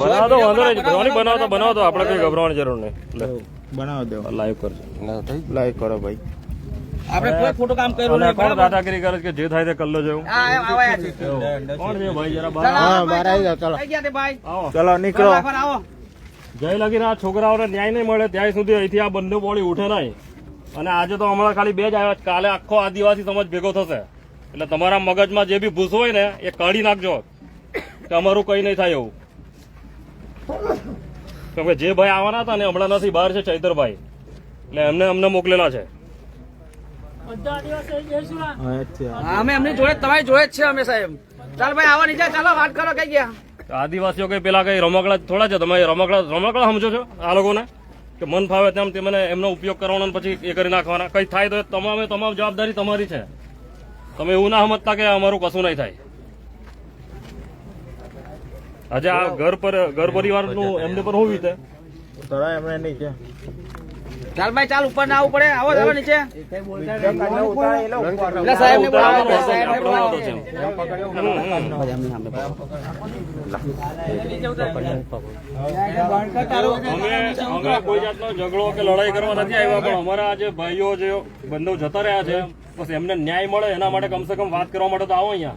બનાવો તો વાંધો નહીં ભવાની બનાવો તો બનાવો તો આપણે કઈ ગભરાવાની જરૂર નહીં. બનાવો બનાવી દો. લાઈવ કરજો. લાઈવ કરો ભાઈ. આપણે કોઈ ખોટું કામ કર્યું નહીં કોણ દાદાગીરી કરે કે જે થાય તે કલ્લો લો જેવું હા કોણ છે ભાઈ? જરા ચાલો, બહાર. આવો, બહાર આવી જાવ ચાલો. કઈ ગયા તે ભાઈ. આવો. ચલો નીકળો. આવો જય લગીને આ છોકરાઓને ન્યાય નહીં મળે ત્યાં સુધી અહીંથી આ બંને બોડી ઉઠે નહીં. અને આજે તો હમણાં ખાલી બે જ આવ્યા કાલે આખો આદિવાસી સમાજ ભેગો થશે. એટલે તમારા મગજમાં જે બી ભૂસ હોય ને એ કાઢી નાખજો. કે અમારું કઈ નહીં થાય એવું. કેમ કે જે ભાઈ આવવાના હતા ને હમણાં નથી બહાર છે ચૈતરભાઈ. એટલે એમને અમને મોકલેલા છે. અમે એમની જોડે તમારી જોડે જ છે અમે સાહેબ. ચાલ ભાઈ આવો નીચે ચાલો વાત કરો કઈ ગયા? આદિવાસીઓ કઈ પેલા કઈ રમકડા થોડા છે? તમે રમકડા રમકડા સમજો છો આ લોકોને? કે મન ફાવે તેમ તે મને એમનો ઉપયોગ કરવાનો પછી એ કરી નાખવાના. કઈ થાય તો તમામે તમામ જવાબદારી તમારી છે. તમે એવું ના સમજતા કે અમારું કશું નહીં થાય. આજે આ ઘર પર ઘર પરિવારનું એમને પણ હોવી તે તરા એમને નીચે ચાલ ભાઈ ચાલ ઉપર ના આવવું પડે આવો ચાલો નીચે. છે. અમે કોઈ જાતનો ઝઘડો કે લડાઈ કરવા નથી આવ્યા પણ અમારા જે ભાઈઓ જે બંધો જતા રહ્યા છે બસ એમને ન્યાય મળે એના માટે કમસે કમ વાત કરવા માટે તો આવો અહીંયા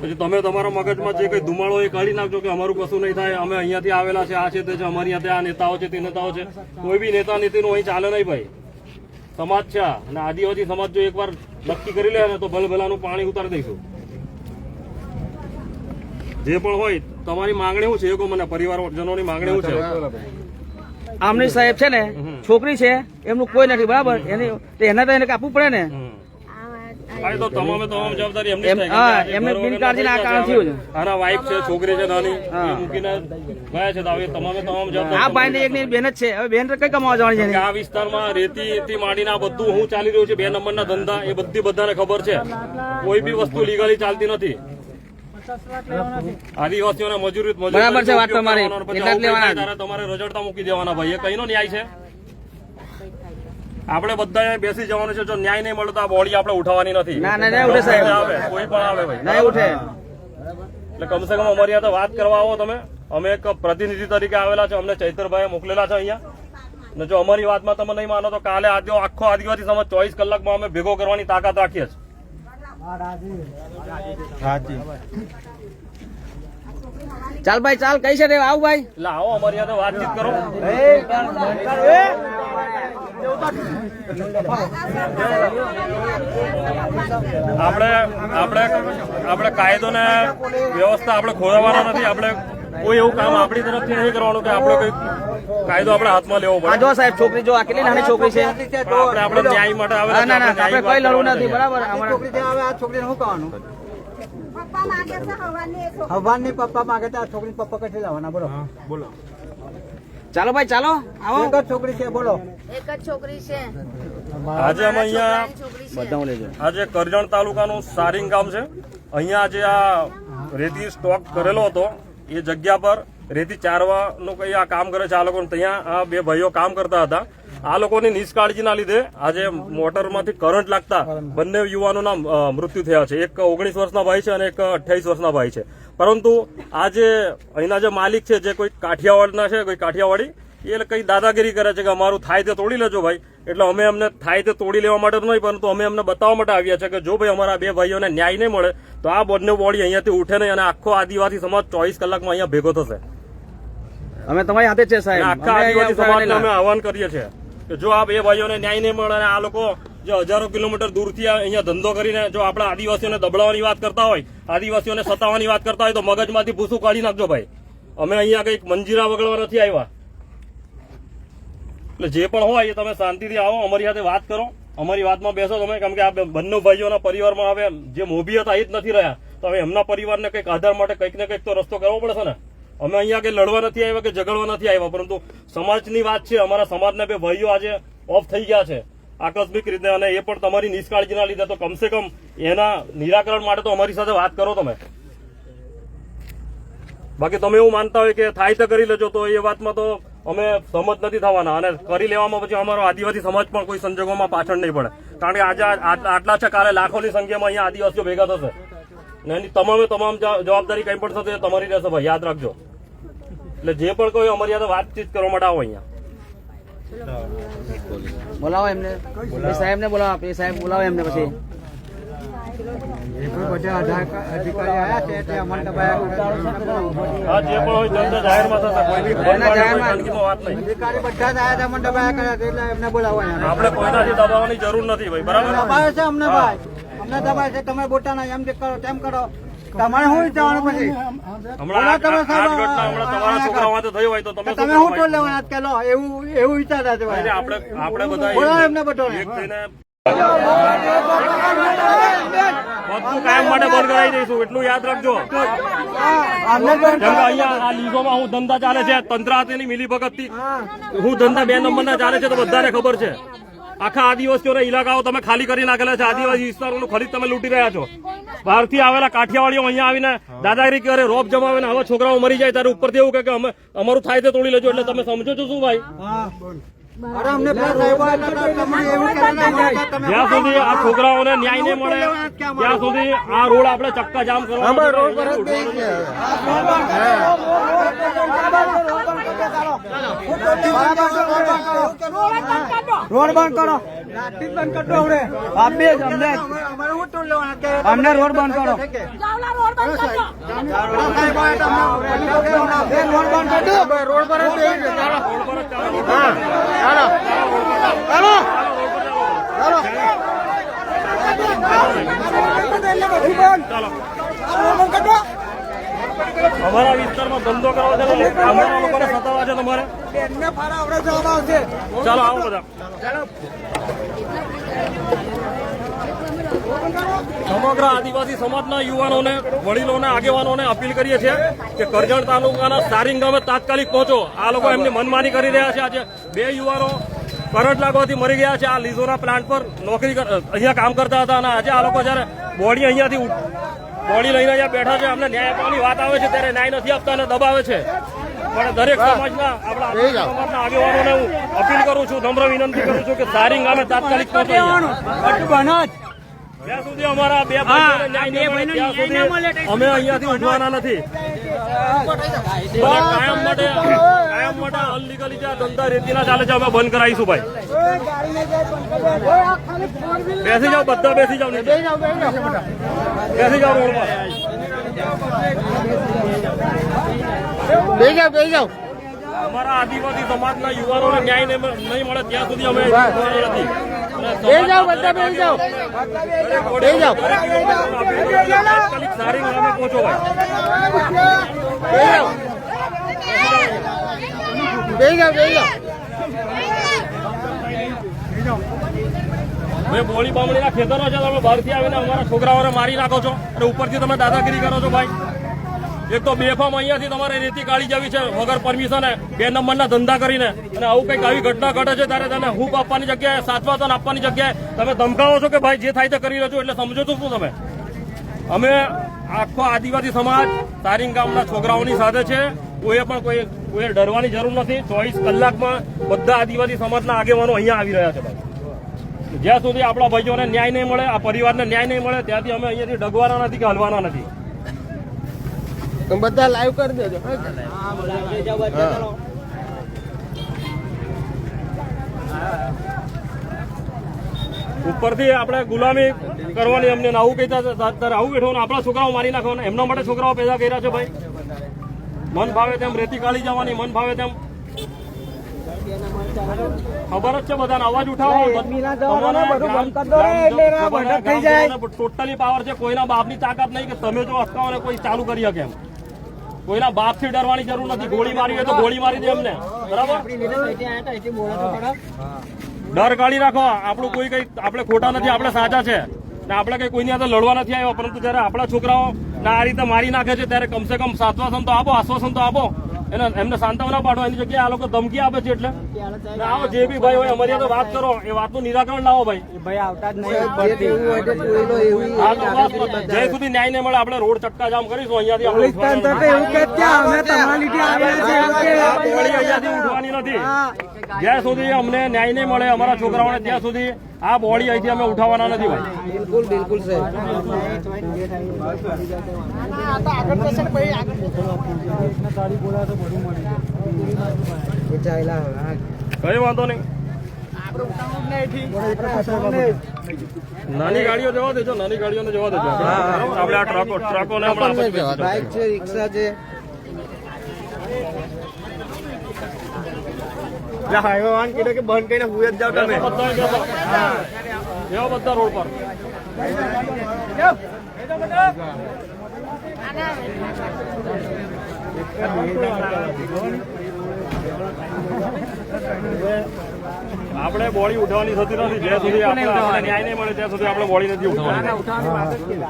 પછી તમે તમારા મગજમાં જે કઈ ધુમાડો એ કાઢી નાખજો કે અમારું કશું નહીં થાય. અમે અહીંયાથી આવેલા છે આ છે તે છે અમારી ત્યાં આ નેતાઓ છે તે નેતાઓ છે. કોઈ બી નેતા નીતિનું અહીં ચાલે નહીં ભાઈ. સમાજ છે અને આદિવાસી સમાજ જો એકવાર નક્કી કરી લે ને તો ભલભલાનું પાણી ઉતારી દઈશું. જે પણ હોય તમારી માંગણી શું છે એકો મને પરિવારજનોની માંગણી શું છે. આમની સાહેબ છે ને છોકરી છે એમનું કોઈ નથી બરાબર? એની એના એને તો એને કાપવું પડે ને. હા, તો તમામે તમામ જવાબદારી એમની. હા, એમને બિનકાળજીના આ કારણ. થયું છે. આના વાઇફ છે છોકરી છે નાની એ મૂકીને ગયા છે. તો હવે તમામે તમામ જવાબદારી ભાઈને એકની બેન જ છે. હવે બેન કઈ કમાવા જવાની છે આ વિસ્તારમાં રેતી થી માંડીને આ બધું હું ચાલી રહ્યું છે. બે નંબરના ધંધા એ બધી બધાને ખબર છે. કોઈ બી વસ્તુ લીગલી ચાલતી નથી. આદિવાસીઓને મજૂરી બરાબર છે વાત તમારી. તમારે રજડતા મૂકી દેવાના ભાઈ. એ કઈનો ન્યાય છે. આપણે બધાએ બેસી જવાનું છે જો ન્યાય નહીં મળે તો આ બોડી આપણે ઉઠાવવાની નથી. ના, ના, ના ઉઠે સાહેબ. આવે કોઈ પણ આવે ભાઈ. નહીં ઉઠે. એટલે કમસે કમ અમારી સાથે વાત કરવા આવો તમે. અમે એક પ્રતિનિધિ તરીકે આવેલા છે અમને ચૈતરભાઈ મોકલેલા છે અહીંયા. ને જો અમારી વાતમાં તમે નહીં માનો તો કાલે આદિ આખો આદિવાસી સમાજ ચોવીસ કલાકમાં અમે ભેગો કરવાની તાકાત રાખીએ છીએ. ચાલ ભાઈ ચાલ કઈ છે રે આવ ભાઈ. એટલે આવો અમારી સાથે વાતચીત કરો. આપણે આપણે આપણે કાયદો ને વ્યવસ્થા આપણે ખોરાવવાનો નથી. આપણે કોઈ એવું કામ આપણી તરફથી નહીં કરવાનું કે આપણે કઈ કાયદો આપણે હાથમાં લેવો આ પડે. જો સાહેબ છોકરી જો આ કેટલી નાની છોકરી છે? આપણે આપણે ન્યાય માટે આવેલા ના ના આપણે કઈ લડવું નથી બરાબર અમારે છોકરી જે આવે આ છોકરીને શું કહેવાનું પપ્પા માંગે છે હવાની. પપ્પા માંગે તો આ છોકરી પપ્પા કઠે લાવવાના બોલો. બોલો. ચાલો ભાઈ ચાલો. આવો. એક જ છોકરી છે બોલો. એક જ છોકરી છે. આજે અમે અહીંયા બધા લેજો. આજે કરજણ તાલુકાનું સારિંગ ગામ છે. અહીંયા જે આ રેતી સ્ટોક કરેલો હતો એ જગ્યા પર રેતી ચારવાનું કઈ આ કામ કરે છે આ લોકો. ત્યાં આ બે ભાઈઓ કામ કરતા હતા. આ લોકોની નિષ્કાળજીના લીધે આજે મોટરમાંથી કરંટ લાગતા બંને યુવાનોના મૃત્યુ થયા છે. એક ઓગણીસ વર્ષના ભાઈ છે અને એક અઠ્યાવીસ વર્ષના ભાઈ છે. પરંતુ આ જે અહીંના જે માલિક છે જે કોઈ કાઠિયાવાડના છે કોઈ કાઠિયાવાડી એ કઈ દાદાગીરી કરે છે કે અમારું થાય તે તોડી લેજો ભાઈ. એટલે અમે અમને થાય તે તોડી લેવા માટે નહીં પરંતુ અમે અમને બતાવવા માટે આવ્યા છે કે જો ભાઈ અમારા બે ભાઈઓને ન્યાય નહીં મળે તો આ બંને બોડી અહીંયાથી ઉઠે નહીં અને આખો આદિવાસી સમાજ ચોવીસ કલાકમાં અહીંયા ભેગો થશે. અમે તમારી હાથે છે સાહેબ. આખા આદિવાસી સમાજને અમે આહવાન કરીએ છીએ કે જો આ બે ભાઈઓને ન્યાય નહીં મળે અને આ લોકો જે હજારો કિલોમીટર દૂરથી અહીંયા ધંધો કરીને જો આપણા આદિવાસીઓને દબડાવવાની વાત કરતા હોય, આદિવાસીઓને સતાવવાની વાત કરતા હોય તો મગજમાંથી ભૂસું કાઢી નાખજો ભાઈ. અમે અહીંયા કંઈક મંજીરા વગળવા નથી આવ્યા. એટલે જે પણ હોય એ તમે શાંતિથી આવો, અમારી સાથે વાત કરો. અમારી વાતમાં બેસો તમે, કેમ કે આ બંને ભાઈઓના પરિવારમાં હવે જે મોભી હતા એ જ નથી રહ્યા. તો હવે એમના પરિવારને કંઈક આધાર માટે કંઈક ને કંઈક તો રસ્તો કરવો પડશે ને. અમે અહીંયા કંઈ લડવા નથી આવ્યા કે ઝઘડવા નથી આવ્યા, પરંતુ સમાજની વાત છે. અમારા સમાજના બે ભાઈઓ આજે ઓફ થઈ ગયા છે. આકસ્મિક રીતે અને એ પણ તમારી નિષ્કાળજીના લીધે તો કમસે કમ એના નિરાકરણ માટે તો અમારી સાથે વાત કરો તમે. બાકી તમે એવું માનતા હોય કે થાય તો કરી લેજો, તો એ વાતમાં તો અમે સમજ નથી થવાના અને કરી લેવામાં પછી અમારો આદિવાસી સમાજ પણ કોઈ સંજોગોમાં પાછળ નહીં પડે. કારણ કે આજે આટલા છે, કાલે લાખોની સંખ્યામાં અહીંયા આદિવાસીઓ ભેગા થશે. ને એની તમામે તમામ જવાબદારી કંઈ પણ થશે તમારી રહેશે ભાઈ, યાદ રાખજો. એટલે જે પણ કોઈ અમારી સાથે વાતચીત કરવા માટે આવો અહીંયા. બોલાવો એમને. એ સાહેબ ને બોલાવો એ સાહેબ બોલાવો એમને પછી. આપણે કોઈનાથી જરૂર નથી ભાઈ બરાબર? દબાવે છે અમને ભાઈ. અમને દબાવે છે તમે બોટાના એમ કરો તેમ કરો. તમારે શું વિચારવાનું પછી? હમણાં તમે તમારા હોય તો શું તમે શું ટોલ લેવાના કે લો એવું એવું વિચારતા છે આપણે આપણે બધા બોલાવો એમને બધો બધું કાયમ માટે બંધ કરાવી દઈશું એટલું યાદ રાખજો. અહીંયા આ લીઝોમાં હું ધંધા ચાલે છે તંત્ર હાથેની મિલી ભગતથી હું ધંધા બે નંબરના ચાલે છે તો બધાને ખબર છે. આખા આદિવાસીઓના ઇલાકાઓ તમે ખાલી કરી નાખેલા છે. આદિવાસી વિસ્તારોનું ખરીદ તમે લૂંટી રહ્યા છો. બહારથી આવેલા કાઠિયાવાડીઓ અહીંયા આવીને દાદાગીરી કરે રોપ જમાવે હવે છોકરાઓ મરી જાય ત્યારે ઉપરથી એવું કે અમે અમારું થાય તે તોડી લેજો એટલે તમે સમજો છો શું ભાઈ? જ્યાં સુધી આ છોકરાઓને ન્યાય નહીં મળે ત્યાં સુધી આ રોડ આપણે ચક્કા જામ કરવા રોડ બંધ કરો. અમને. રોડ બંધ કરો. રોડ બંધ કરી દો. રોડ પર જ બેસી જાઓ. ચાલો. ચાલો. ચાલો. અમારા વિસ્તારમાં ધંધો કરવા છે અમારા લોકોને સતાવા છે તમારે. બેનને ફાળા આવડે જવાબ આવશે. ચાલો, આવો બધા. સમગ્ર આદિવાસી સમાજના યુવાનોને, વડીલોને, આગેવાનોને અપીલ કરીએ છીએ કે કરજણ તાલુકાના સારીંગ ગામે તાત્કાલિક પહોંચો. આ લોકો એમની મનમાની કરી રહ્યા છે. આજે બે યુવાનો કરંટ લાગવાથી મરી ગયા છે. આ લીઝોના પ્લાન્ટ પર નોકરી અહીંયા કામ કરતા હતા અને આજે આ લોકો જયારે બોડી અહીંયાથી બોડી લઈને અહીંયા બેઠા છે, અમને ન્યાય આપવાની વાત આવે છે, ત્યારે ન્યાય નથી આપતા અને દબાવે છે. પણ દરેક સમાજના આપણા સમાજના આગેવાનોને હું અપીલ કરું છું નમ્ર વિનંતી કરું છું કે સારી ગામે તાત્કાલિક અહીંયા. સુધી અમારા બે ત્યાં અમે અહીંયાથી ઉઠવાના નથી. કાયમ માટે કાયમ માટે અનલીગલી જે ધંધા રેતીના ચાલે છે અમે બંધ કરાવીશું ભાઈ. બેસી જાઓ બધા બેસી જાઓ નીચે. બેસી જાઓ રોડ પર અમારા આદિવાસી સમાજના યુવાનોને ન્યાય નહીં મળે- નહીં મળે ત્યાં સુધી અમે કરું છું કે તાત્કાલિક સારી ગામે પહોંચો ભાઈ. ભાઈ બોળી બામણીના ખેતરો છે તમે બહારથી આવીને અમારા છોકરાઓને મારી નાખો છો અને ઉપરથી તમે દાદાગીરી કરો છો ભાઈ. એક તો બેફામ અહીંયાથી તમારે રેતી કાઢી જવી છે, વગર પરમિશન બે નંબરના ધંધા કરીને. અને આવું કંઈક આવી ઘટના ઘટે છે, ત્યારે તને હૂક આપવાની જગ્યાએ સાતવાતન આપવાની જગ્યાએ તમે ધમકાવો છો કે ભાઈ જે થાય તે કરી રહ્યો છો, એટલે સમજો છો શું તમે? અમે આખો આદિવાસી સમાજ તારીંગ ગામના છોકરાઓની સાથે છે. કોઈએ પણ કોઈ કોઈ ડરવાની જરૂર નથી. ચોવીસ કલાકમાં બધા આદિવાસી સમાજના આગેવાનો અહીંયા આવી રહ્યા છે ભાઈ. જ્યાં સુધી આપણા ભાઈઓને ન્યાય નહીં મળે, આ પરિવારને ન્યાય નહીં મળે, ત્યાંથી અમે અહીંયાથી ડગવાના નથી કે હલવાના નથી. બધા લાઈવ કરી દેજો. ઉપરથી આપણે ગુલામી કરવાની એમને આવું કહેતા હતા, ત્યારે આવું બેઠો આપણા છોકરાઓ મારી નાખવાના એમના માટે છોકરાઓ પેદા કર્યા છે ભાઈ. મન ભાવે તેમ રેતી કાઢી જવાની મન ભાવે તેમ. ખબર જ છે બધાને અવાજ ઉઠાવો. ટોટલી પાવર છે કોઈના બાપની તાકાત નહીં કે તમે જો અટકાવો ને કોઈ ચાલુ કરી શકે એમ. કોઈના બાપથી ડરવાની જરૂર નથી. ગોળી મારી હોય તો ગોળી મારી દે એમને બરાબર? ડર કાઢી રાખો. આપણું કોઈ કઈ, આપણે ખોટા નથી, આપણે સાચા છે. ને આપણે કઈ કોઈની સાથે લડવા નથી આવ્યા, પરંતુ જયારે આપણા છોકરાઓ ના આ રીતે મારી નાખે છે, ત્યારે કમસે કમ સાતવાસન તો આપો, આશ્વાસન તો આપો. એને એમને સાંત્વના પાડો એની જગ્યાએ આ લોકો ધમકી આપે છે એટલે? આવો જે બી ભાઈ હોય અમારી તો વાત કરો એ વાતનું નિરાકરણ લાવો ભાઈ. ભાઈ આવતા જ હા, તો જ્યાં સુધી ન્યાય નહીં મળે આપણે રોડ ચક્કા જામ કરીશું અહીંયાથી અહીંયાથી ઉઠવાની નથી. જ્યાં સુધી અમને ન્યાય નહીં મળે અમારા છોકરાઓને ત્યાં સુધી આ બોડી અહીંથી અમે ઉઠાવવાના નથી ભાઈ. બિલકુલ બિલકુલ કઈ વાંધો નહીં. નાની ગાડીઓ જવા દેજો નાની ગાડીઓને જવા દેજો? આપણે આ ટ્રકો ટ્રકોને આપણે છે રિક્ષા છે. હાઈવે વાન કીધું કે બંધ કરીને હુઈ જ જાવ તમે. એવા બધા રોડ પર. આપણે બોડી ઉઠાવવાની થતી નથી. જ્યાં સુધી આપણે ન્યાય નહીં મળે ત્યાં સુધી આપણે બોડી નથી ઉઠાવવાની.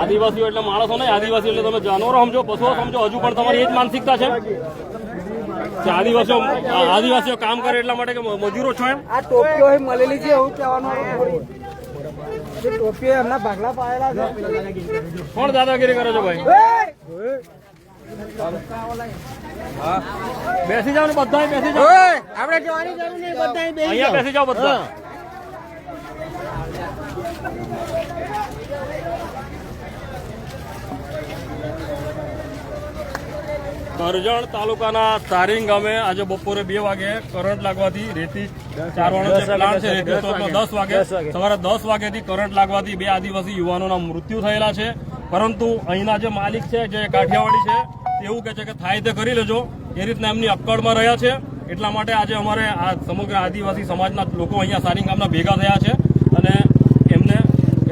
આદિવાસીઓ એટલે માણસો નહીં આદિવાસી એટલે તમે જાનવરો સમજો પશુઓ સમજો હજુ પણ તમારી એ જ માનસિકતા છે. આદિવાસીઓ આદિવાસીઓ કામ કરે એટલા માટે કે મજૂરો છો એમ? આ ટોપીઓ એ મળેલી છે એવું કહેવાનું જે ટોપીઓ એમના ભાગલા પાયેલા છે. કોણ દાદાગીરી કરો છો ભાઈ? બેસી જાવ ને બધા બેસી જાવ આપણે જવાની જરૂર નહીં બધા અહીંયા બેસી જાવ બધા. કરજણ તાલુકાના તારીંગ ગામે આજે બપોરે બે વાગે કરંટ લાગવાથી રેતી ચારવાનો જે પ્લાન્ટ છે રેતી સ્ટોકનો દસ વાગે સવારે દસ વાગ્યાથી કરંટ લાગવાથી બે આદિવાસી યુવાનોના મૃત્યુ થયેલા છે. પરંતુ અહીંના જે માલિક છે જે કાઠિયાવાડી છે એવું કહે છે કે થાય તે કરી લેજો. એ રીતના એમની અક્કડમાં રહ્યા છે. એટલા માટે આજે અમારે આ સમગ્ર આદિવાસી સમાજના લોકો અહીંયા સારી ગામના ભેગા થયા છે. અને એમને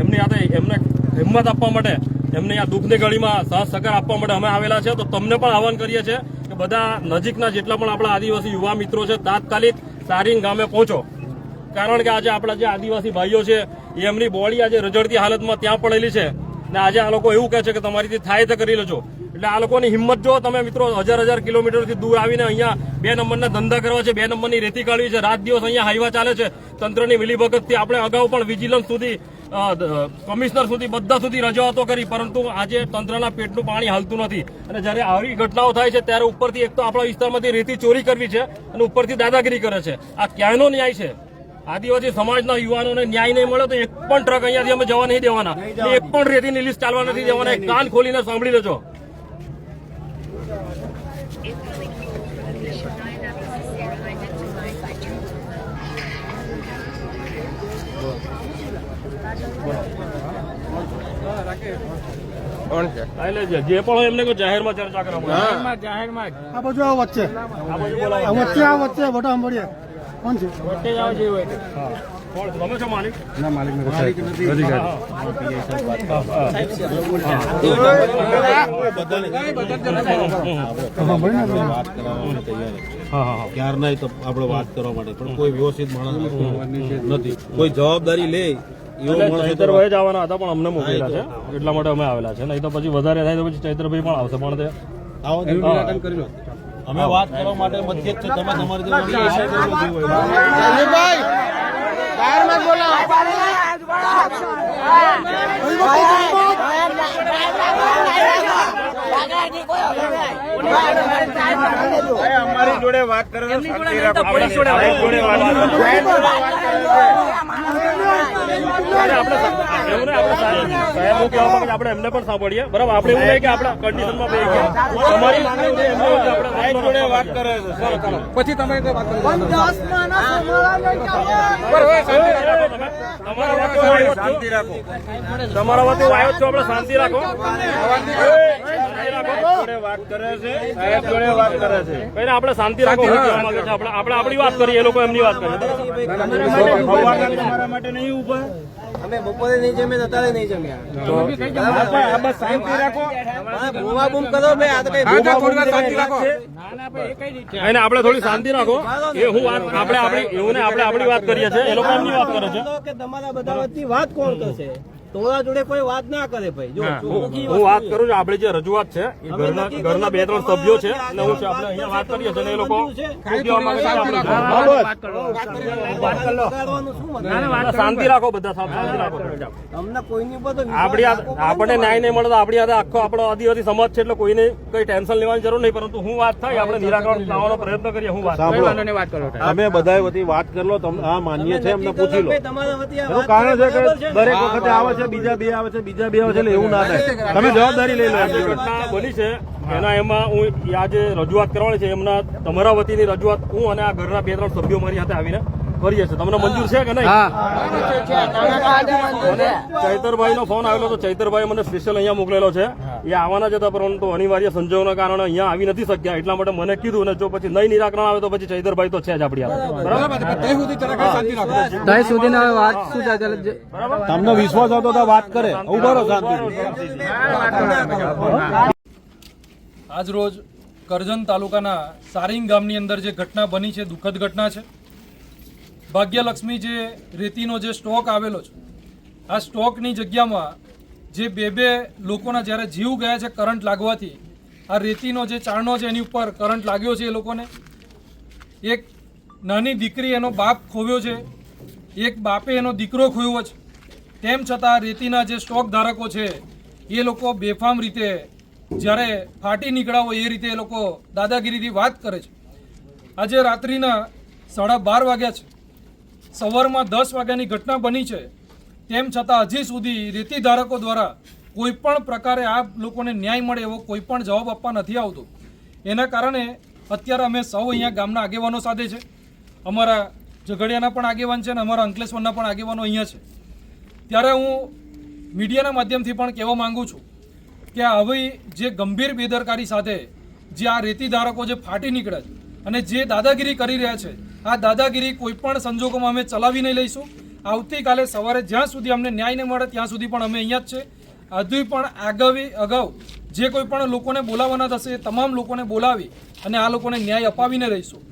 એમની સાથે એમને હિંમત આપવા માટે એમને આ દુઃખની ઘડીમાં સહ સહકાર આપવા માટે અમે આવેલા છે. તો તમને પણ આહવાન કરીએ છીએ કે બધા નજીકના જેટલા પણ આપણા આદિવાસી યુવા મિત્રો છે, તાત્કાલિક સારીંગ ગામે પહોંચો. કારણ કે આજે આપણા જે આદિવાસી ભાઈઓ છે એમની બોડી આજે રજડતી હાલતમાં ત્યાં પડેલી છે. ને આજે આ લોકો એવું કહે છે કે તમારીથી થાય તે કરી લેજો. એટલે આ લોકોની હિંમત જો તમે મિત્રો હજાર હજાર કિલોમીટરથી દૂર આવીને અહીંયા બે નંબરના ધંધા કરવા છે, બે નંબરની રેતી કાઢવી છે, રાત દિવસ અહીંયા હાઈવા ચાલે છે, તંત્રની મિલીભગતથી આપણે અગાઉ પણ વિજિલન્સ સુધી કમિશનર સુધી બધા સુધી રજૂઆતો કરી પરંતુ આજે તંત્રના પેટનું પાણી હાલતું નથી. અને જ્યારે આવી ઘટનાઓ થાય છે ત્યારે ઉપરથી એક તો આપણા વિસ્તારમાંથી રેતી ચોરી કરવી છે અને ઉપરથી દાદાગીરી કરે છે. આ ક્યાંયનો ન્યાય છે? આદિવાસી સમાજના યુવાનોને ન્યાય નહીં મળે તો એક પણ ટ્રક અહીંયાથી અમે જવા નહીં દેવાના. એક પણ રેતીની લિસ્ટ ચાલવા નથી દેવાના. કાન ખોલીને સાંભળી લેજો. જે જે પણ હોય એમને કોઈ જાહેરમાં ચર્ચા કરવા આ બાજુ આવો વચ્ચે. આ બાજુ બોલાવો. આ વચ્ચે આ વચ્ચે બધા સાંભળીએ. કોણ છે? કોણ? તમે છો માલિક? ના માલિક નથી. હા, હા. સાંભળી ને વાત કરવા તૈયાર હા, હા, હા. ક્યાર નહીં તો આપણે વાત કરવા માટે. પણ કોઈ વ્યવસ્થિત માણસ નથી. કોઈ જવાબદારી લે. ચૈતરભાઈ જ આવવાના હતા પણ અમને મોકલેલા છે. એટલા માટે અમે આવેલા છે. નહીં તો પછી વધારે થાય તો પછી ચૈતરભાઈ પણ આવશે પણ તે આવો તો નિરાકરણ કરી લો અમે વાત કરવા માટે મધ્ય છે તમે. અમારી જોડે વાત કરે છે, આપણે એમને પણ સાંભળીએ બરાબર આપણે એવું નહીં કે આપણા કન્ડિશનમાં બે તમારી છે છે, વાત કરે છે. પછી તમે છું. શાંતિ રાખો તમારા વાતે આવ્યો જ આપણે શાંતિ રાખો શાંતિ રાખો જોડે વાત છે સાહેબ જોડે વાત કરે છે કઈને આપણે શાંતિ રાખો આપણે આપણે આપણી વાત કરીએ એ લોકો એમની વાત કરે તમારા માટે નહીં ઊભા અમે બપોરે નહીં જમીએ અત્યારે નહીં જમ્યા આ શાંતિ રાખો બૂમા બૂમ કરો બે આ તો કઈ શાંતિ રાખો એને આપણે થોડી શાંતિ રાખો એ હું વાત આપણે આપડી એવું ને આપણે આપડી વાત કરીએ છીએ એ લોકો એમની વાત કરે છે તમારા બધા વાત કોણ કરશે તમારા જોડે કોઈ વાત ના કરે ભાઈ. જો હું. વાત કરું છું આપણે જે રજૂઆત છે ઘરના ઘરના બે ત્રણ સભ્યો છે અને હું આપણે અહીંયા વાત કરીએ છીએ એ લોકો મંજૂર છે. શું કહેવા માંગે છે આપણે બગાડવાનું શું મતલબ? શાંતિ રાખો બધા શાંતિ રાખો અમને કોઈની ઉપર આપણી આપણને ન્યાય નહીં મળતો આપણી હાથે આખો આપણો આદિવાસી સમાજ છે એટલે કોઈને કઈ ટેન્શન લેવાની જરૂર નહીં પરંતુ હું વાત થાય આપણે નિરાકરણ લાવવાનો પ્રયત્ન કરીએ હું વાત કરો. અમે બધા વતી વાત કરી લો તમને આ માન્ય છે એમને પૂછી લો. કારણ છે કે? દરેક વખતે આવે છે બીજા બે આવે છે બીજા બે આવે છે એટલે એવું ના થાય. તમે જવાબદારી લઈ લો. ઘટના બની છે એના એમાં હું આજે રજૂઆત કરવાની છે. એમના તમારા વતીની રજૂઆત હું અને આ ઘરના બે ત્રણ સભ્યો મારી સાથે આવીને કરીએ છીએ. તમને મંજૂર છે કે નહીં? મને ચૈતરભાઈ નો ફોન આવેલો તો ચૈતરભાઈ મને સ્પેશિયલ અહીંયા મોકલેલો છે. એ આવવાના જ હતા પરંતુ અનિવાર્ય સંજોગોના કારણે અહીંયા આવી નથી શક્યા. એટલા માટે મને કીધું ને જો પછી નહીં નિરાકરણ આવે તો પછી ચૈતરભાઈ તો છે જ આપણી હારે. બરાબર. વાત શું તમને વિશ્વાસ હતો તો વાત કરે. ઊભો રોજ શાંતિથી આજરોજ કરજણ તાલુકાના સારીંગ ગામની અંદર જે ઘટના બની છે દુઃખદ ઘટના છે ભાગ્યલક્ષ્મી જે રેતીનો જે સ્ટોક આવેલો છે, આ સ્ટોકની જગ્યામાં જે બે બે લોકોના જ્યારે જીવ ગયા છે કરંટ લાગવાથી, આ રેતીનો જે ચાણો છે એની ઉપર કરંટ લાગ્યો છે એ લોકોને. એક નાની દીકરી એનો બાપ ખોવ્યો છે, એક બાપે એનો દીકરો ખોયો છે. તેમ છતાં રેતીના જે સ્ટોક ધારકો છે, એ લોકો બેફામ રીતે જ્યારે ફાટી નીકળ્યા હોય એ રીતે એ લોકો દાદાગીરીથી વાત કરે છે. આજે રાત્રિના સાડા બાર વાગ્યા છે. સવારમાં દસ વાગ્યાની ઘટના બની છે. તેમ છતાં હજી સુધી રેતી ધારકો દ્વારા કોઈ પણ પ્રકારે આ લોકોને ન્યાય મળે એવો કોઈ પણ જવાબ આપવા નથી આવતો. એના કારણે અત્યારે અમે સૌ અહીંયા ગામના આગેવાનો સાથે છે. અમારા ઝઘડિયાના પણ આગેવાન છે અને અમારા અંકલેશ્વરના પણ આગેવાનો અહીંયા છે. ત્યારે હું મીડિયાના માધ્યમથી પણ કહેવા માગું છું કે આવી જે ગંભીર બેદરકારી સાથે જે આ રેતી ધારકો જે ફાટી નીકળે છે અને જે દાદાગીરી કરી રહ્યા છે આ દાદાગીરી કોઈ પણ સંજોગોમાં અમે ચલાવી નહીં લઈશું. આવતીકાલે સવારે જ્યાં સુધી અમને ન્યાય નહીં મળે ત્યાં સુધી પણ અમે અહીંયા જ છે. હજુ પણ આગાવી, અગાઉ જે કોઈ પણ લોકોને બોલાવવાના થશે એ તમામ લોકોને બોલાવી અને આ લોકોને ન્યાય અપાવીને રહીશું.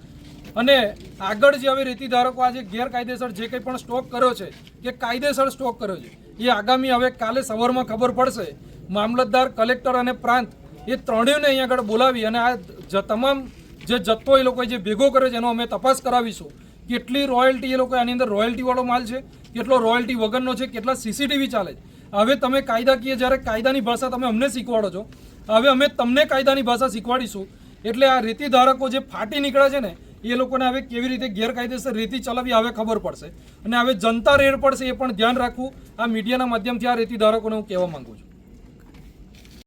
અને આગળ જે હવે રેતી ધારકો આજે ગેરકાયદેસર જે કંઈ પણ સ્ટોક કર્યો છે, કે કાયદેસર સ્ટોક કર્યો છે, એ આગામી હવે કાલે સવારમાં ખબર પડશે. મામલતદાર, કલેક્ટર અને પ્રાંત એ ત્રણેયને અહીંયા આગળ બોલાવી અને આ તમામ જે જથ્થો એ લોકોએ જે ભેગો કર્યો છે, એનો અમે તપાસ કરાવીશું. કેટલી રોયલ્ટી એ લોકો આની અંદર રોયલ્ટીવાળો માલ છે, કેટલો રોયલ્ટી વગરનો છે, કેટલા સીસીટીવી ચાલે છે. હવે તમે કાયદાકીય, જ્યારે કાયદાની ભાષા તમે અમને શીખવાડો છો, હવે અમે તમને કાયદાની ભાષા શીખવાડીશું. એટલે આ રેતી ધારકો જે ફાટી નીકળે છે ને, એ લોકોને હવે કેવી રીતે ગેરકાયદેસર રેતી ચલાવી હવે ખબર પડશે. અને હવે જનતા રેડ પડશે એ પણ ધ્યાન રાખવું. આ મીડિયાના માધ્યમથી આ રેતી ધારકોને હું કહેવા માંગુ છું.